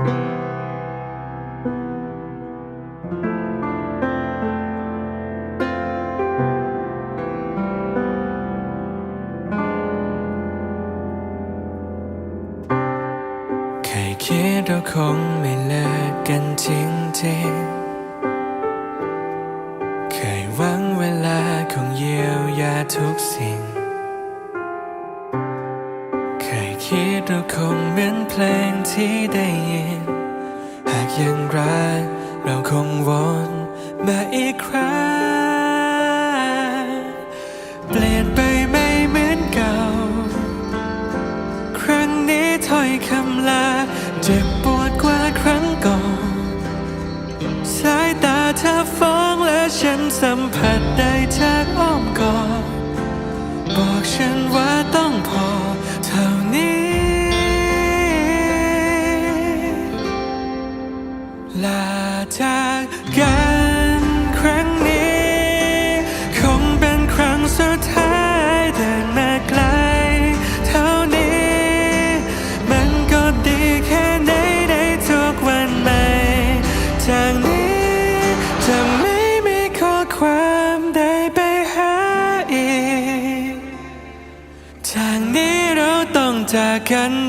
เคยคิดเราคงไม่เลิกกันจริงๆ เคยหวังเวลาคงเยียวยาทุกสิ่ง เราคงเหมือนเพลงที่ได้ยิน หากยังรักเราคงวนมาอีกครั้งเปลี่ยนไป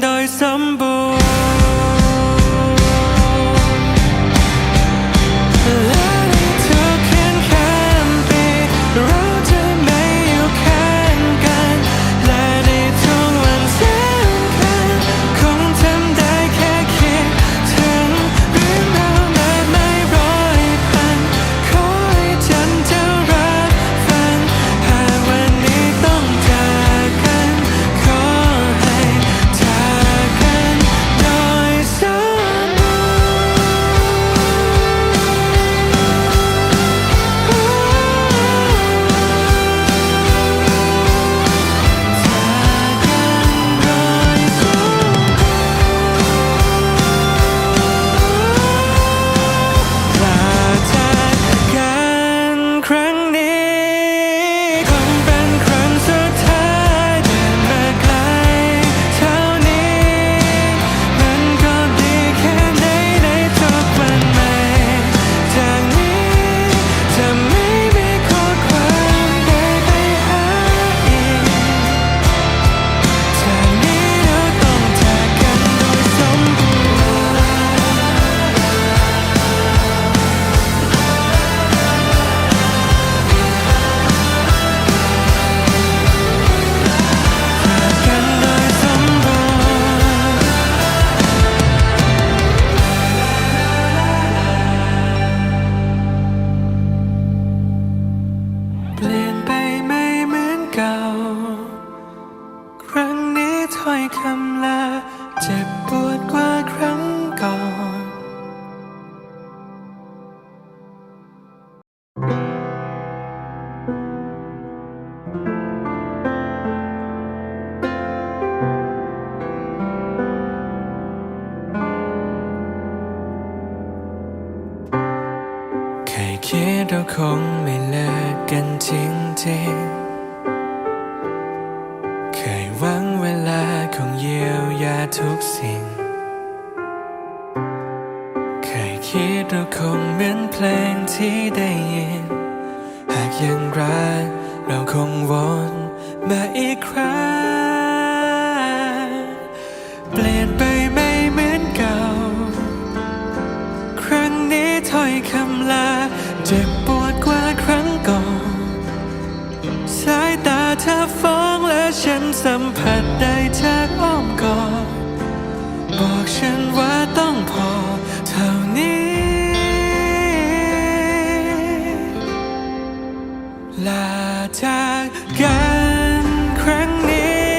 ต้อง เก่า ครั้งนี้ถ้อยคำลาเจ็บปวดกว่าครั้งก่อนเคยคิดเราคงไม่เลิกกันจริงๆ สิ่ง เคยคิดเราคงเหมือนเพลงที่ได้ยิน หากยังรักเราคงวนมาอีกครั้ง เปลี่ยนไปไม่เหมือนเก่า ครั้งนี้ถ้อยคำลาเจ็บปวดกว่าครั้งก่อน สายตาเธอฟ้องและฉันสัมผัสได้จากอ้อมกอด จากกันครั้งนี้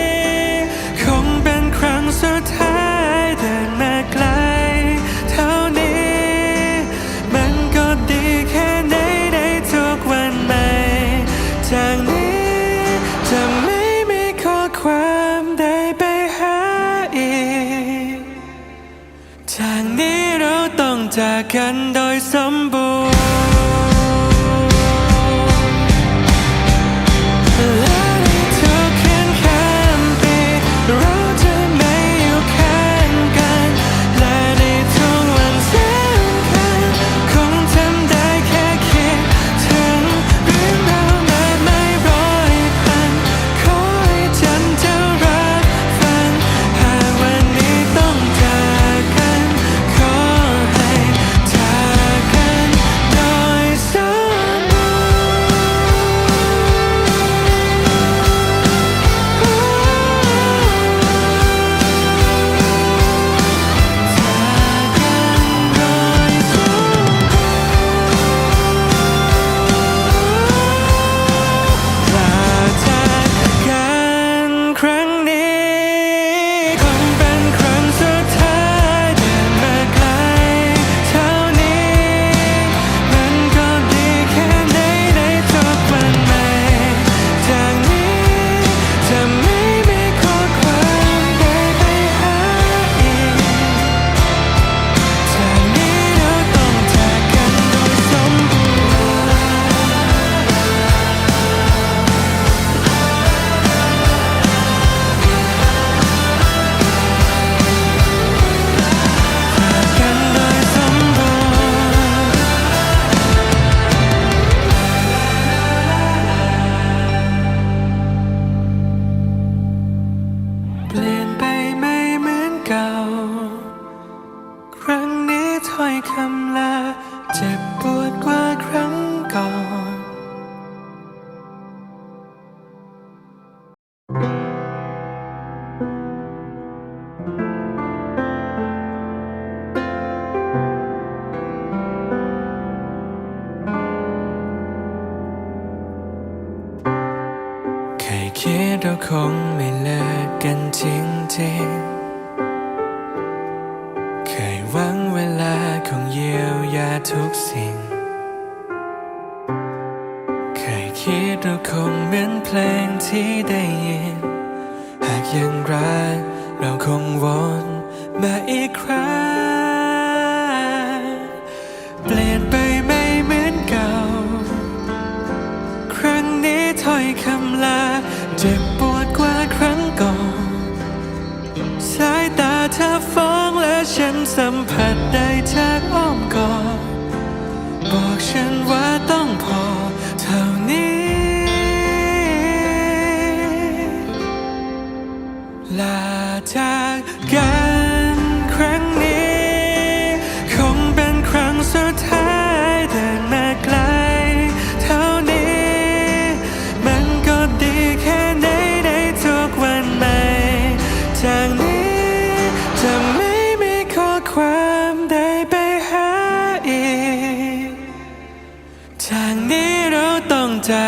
คงเป็นครั้งสุดท้ายเดินมาไกลเท่านี้ มันก็ดีแค่ไหนในทุกวันใหม่จากนี้จะไม่มีข้อความใดไปหาอีกจากนี้เราต้องจากกันโดยสมบูรณ์ ปวดกว่าครั้งก่อน เคยคิดเราคงไม่เลิกกันจริงๆ ทุกสิ่ง เคยคิดเราคงเหมือนเพลงที่ได้ยิน หากยังรักเราคงวนมาอีกครั้ง เปลี่ยนไปไม่เหมือนเก่า ครั้งนี้ถ้อยคำลาเจ็บปวดกว่าครั้งก่อน สายตาเธอฟ้องและฉันสัมผัสได้จากอ้อมกอด บอกฉันว่า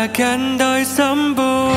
là gần đời sớm buồn.